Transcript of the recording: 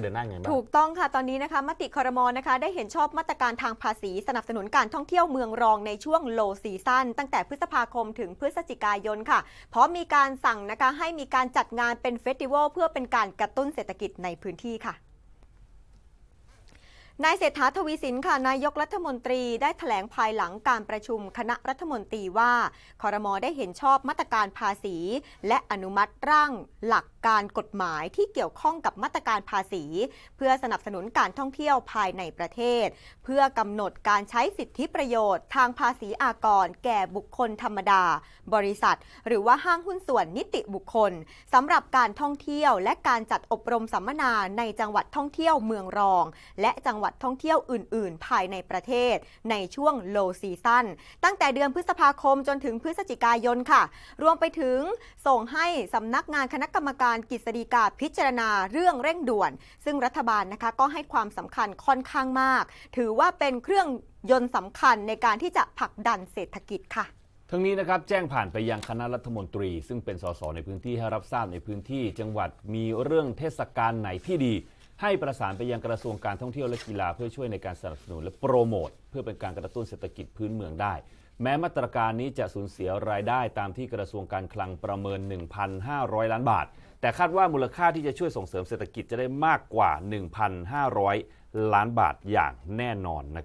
เดินหน้าไงบ้าง ถูกต้องค่ะ ตอนนี้นะคะมติคอรมนะคะได้เห็นชอบมาตรการทางภาษีสนับสนุนการท่องเที่ยวเมืองรองในช่วงโลซีซั่นตั้งแต่พฤษภาคมถึงพฤศจิกายนค่ะ เพราะมีการสั่งนะคะให้มีการจัดงานเป็นเฟสติวัลเพื่อเป็นการกระตุ้นเศรษฐกิจในพื้นที่ค่ะนายเศรษฐาทวีสินค่ะนายกรัฐมนตรีได้แถลงภายหลังการประชุมคณะรัฐมนตรีว่าคอรมอได้เห็นชอบมาตรการภาษี และอนุมัติร่างหลักการกฎหมายที่เกี่ยวข้องกับมาตรการภาษี เพื่อสนับสนุนการท่องเที่ยวภายในประเทศ เพื่อกำหนดการใช้สิทธิประโยชน์ ทางภาษีอากร แก่บุคคลธรรมดา บริษัท หรือว่าห้างหุ้นส่วนนิติบุคคลสำหรับการท่องเที่ยว และการจัดอบรมสัมมนาในจังหวัดท่องเที่ยวเมืองรอง และจังหวัดท่องเที่ยวอื่น ๆ ภายในประเทศ ในช่วง low season ตั้งแต่เดือนพฤษภาคมจนถึงพฤศจิกายนค่ะ รวมไปถึงส่งให้สำนักงานคณะกรรมการการกฤษฎีกาพิจารณาเรื่องเร่งด่วน ซึ่งรัฐบาลนะคะก็ให้ความสำคัญค่อนข้างมาก ถือว่าเป็นเครื่องยนต์สำคัญในการที่จะผลักดันเศรษฐกิจค่ะทั้งนี้นะครับแจ้งผ่านไปยังคณะรัฐมนตรี ซึ่งเป็นสสในพื้นที่ให้รับทราบในพื้นที่ จังหวัดมีเรื่องเทศกาลไหนที่ดี ให้ประสานไปยังกระทรวงการท่องเที่ยวและกีฬาเพื่อช่วยในการสนับสนุนและโปรโมทเพื่อเป็นการกระตุ้นเศรษฐกิจพื้นเมืองได้ แม้มาตรการนี้จะสูญเสียรายได้ตามที่กระทรวงการคลังประเมิน 1,500 ล้านบาท แต่คาดว่ามูลค่าที่จะช่วยส่งเสริมเศรษฐกิจจะได้มากกว่า 1,500 ล้านบาทอย่างแน่นอนนะครับ